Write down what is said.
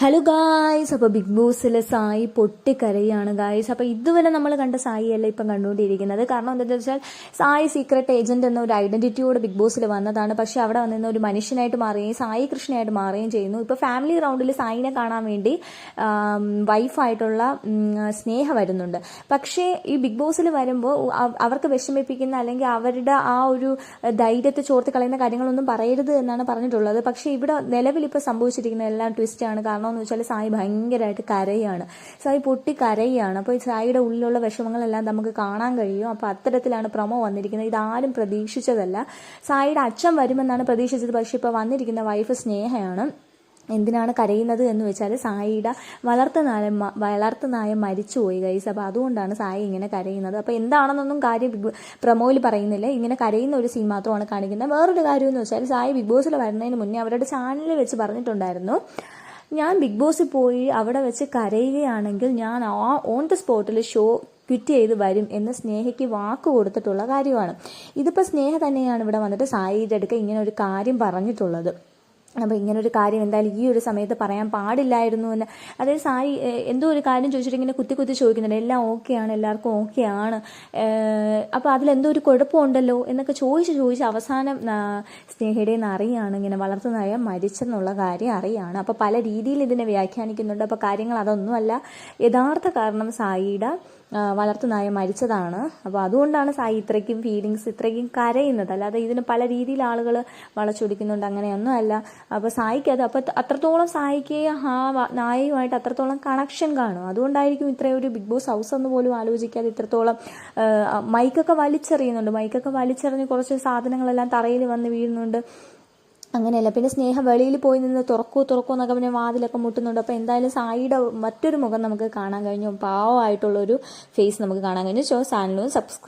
Hello guys അപ്പോൾ big ബോസിലെ സായി പൊട്ടിക്കരയാണ് ഗായ്സ് അപ്പോൾ ഇതുവരെ നമ്മൾ കണ്ട സായി അല്ല ഇപ്പം കണ്ടുകൊണ്ടിരിക്കുന്നത്. കാരണം എന്താണെന്ന് വെച്ചാൽ സായി സീക്രട്ട് ഏജന്റ് എന്ന ഒരു ഐഡന്റിറ്റിയോട് ബിഗ് ബോസിൽ വന്നതാണ്. പക്ഷേ അവിടെ വന്നിരുന്ന ഒരു മനുഷ്യനായിട്ട് മാറുകയും സായി കൃഷ്ണയായിട്ട് മാറുകയും ചെയ്യുന്നു. ഇപ്പോൾ ഫാമിലി റൗണ്ടിൽ സായിനെ കാണാൻ വേണ്ടി വൈഫായിട്ടുള്ള സ്നേഹ വരുന്നുണ്ട്. പക്ഷേ ഈ ബിഗ് ബോസിൽ വരുമ്പോൾ അവർക്ക് വിഷമിപ്പിക്കുന്ന അല്ലെങ്കിൽ അവരുടെ ആ ഒരു ധൈര്യത്തെ ചോർത്തി കളയുന്ന കാര്യങ്ങളൊന്നും പറയരുത് എന്നാണ് പറഞ്ഞിട്ടുള്ളത്. പക്ഷേ ഇവിടെ നിലവിൽ ഇപ്പോൾ സംഭവിച്ചിരിക്കുന്ന എല്ലാം ട്വിസ്റ്റാണ് കാരണം എന്ന് വെച്ചാൽ സായി ഭയങ്കരമായിട്ട് കരയാണ്. സായി പൊട്ടി കരയാണ്. അപ്പോൾ സായിയുടെ ഉള്ളിലുള്ള വിഷമങ്ങളെല്ലാം നമുക്ക് കാണാൻ കഴിയും. അപ്പോൾ അത്തരത്തിലാണ് പ്രൊമോ വന്നിരിക്കുന്നത്. ഇതാരും പ്രതീക്ഷിച്ചതല്ല. സായിയുടെ അച്ഛൻ വരുമെന്നാണ് പ്രതീക്ഷിച്ചത്. പക്ഷേ ഇപ്പോൾ വന്നിരിക്കുന്ന വൈഫ് സ്നേഹയാണ്. എന്തിനാണ് കരയുന്നത് എന്ന് വെച്ചാൽ സായിയുടെ വളർത്തുനായ വളർത്തുനായ മരിച്ചുപോയി ഗൈസ്. അപ്പോൾ അതുകൊണ്ടാണ് സായി ഇങ്ങനെ കരയുന്നത്. അപ്പോൾ എന്താണെന്നൊന്നും കാര്യം ബിഗ് പ്രമോയിൽ പറയുന്നില്ല. ഇങ്ങനെ കരയുന്ന ഒരു സീൻ മാത്രമാണ് കാണിക്കുന്നത്. വേറൊരു കാര്യം എന്ന് വെച്ചാൽ സായി ബിഗ് ബോസിൽ വരുന്നതിന് മുന്നേ അവരുടെ ചാനലിൽ വെച്ച് പറഞ്ഞിട്ടുണ്ടായിരുന്നു. ഞാൻ ബിഗ് ബോസിൽ പോയി അവിടെ വെച്ച് കരയുകയാണെങ്കിൽ ഞാൻ ആ ഓൺ ദ സ്പോട്ടിൽ ഷോ ക്വിറ്റ് ചെയ്ത് വരും എന്ന് സ്നേഹയ്ക്ക് വാക്ക് കൊടുത്തിട്ടുള്ള കാര്യമാണ്. ഇതിപ്പോൾ സ്നേഹ തന്നെയാണ് ഇവിടെ വന്നിട്ട് സായിയുടെ അടുക്ക ഇങ്ങനെ ഒരു കാര്യം പറഞ്ഞിട്ടുള്ളത്. അപ്പോൾ ഇങ്ങനൊരു കാര്യം എന്തായാലും ഈ ഒരു സമയത്ത് പറയാൻ പാടില്ലായിരുന്നു എന്ന്. അതായത് സായി എന്തോ ഒരു കാര്യം ചോദിച്ചിട്ട് ഇങ്ങനെ കുത്തി കുത്തി ചോദിക്കുന്നുണ്ട്. എല്ലാം ഓക്കെയാണ് എല്ലാവർക്കും ഓക്കെയാണ് അപ്പോൾ അതിലെന്തോ ഒരു കുഴപ്പമുണ്ടല്ലോ എന്നൊക്കെ ചോദിച്ച് ചോദിച്ച് അവസാനം സ്നേഹയുടെ നിന്ന് അറിയാണ് ഇങ്ങനെ വളർത്തുനായ മരിച്ചെന്നുള്ള കാര്യം അറിയാണ്. അപ്പോൾ പല രീതിയിൽ ഇതിനെ വ്യാഖ്യാനിക്കുന്നുണ്ട്. അപ്പോൾ കാര്യങ്ങൾ അതൊന്നുമല്ല യഥാർത്ഥ കാരണം സായിയുടെ വളർത്തുനായ മരിച്ചതാണ്. അപ്പോൾ അതുകൊണ്ടാണ് സായി ഇത്രയ്ക്കും ഫീലിങ്സ് ഇത്രയ്ക്കും കരയുന്നത്. അല്ലാതെ ഇതിന് പല രീതിയിൽ ആളുകൾ വളച്ചൊടിക്കുന്നുണ്ട്. അങ്ങനെയൊന്നും അല്ല. അപ്പോൾ സായിക്ക് അത് അപ്പോൾ അത്രത്തോളം സായിക്ക് ആ നായയുമായിട്ട് അത്രത്തോളം കണക്ഷൻ കാണും. അതുകൊണ്ടായിരിക്കും ഇത്രയും ഒരു ബിഗ് ബോസ് ഹൗസ് എന്ന് പോലും ആലോചിക്കാതെ ഇത്രത്തോളം മൈക്കൊക്കെ വലിച്ചെറിയുന്നുണ്ട്. മൈക്കൊക്കെ വലിച്ചെറിഞ്ഞ് കുറച്ച് സാധനങ്ങളെല്ലാം തറയിൽ വന്ന് വീഴുന്നുണ്ട്. അങ്ങനെയല്ല. പിന്നെ സ്നേഹം വെളിയിൽ പോയി നിന്ന് തുറക്കൂ തുറക്കൂ എന്നൊക്കെ പിന്നെ വാതിലൊക്കെ മുട്ടുന്നുണ്ട്. അപ്പോൾ എന്തായാലും സായിയുടെ മറ്റൊരു മുഖം നമുക്ക് കാണാൻ കഴിഞ്ഞു. പാവമായിട്ടുള്ളൊരു ഫേസ് നമുക്ക് കാണാൻ കഴിഞ്ഞു. സോ ചാനലും സബ്സ്ക്രൈബ്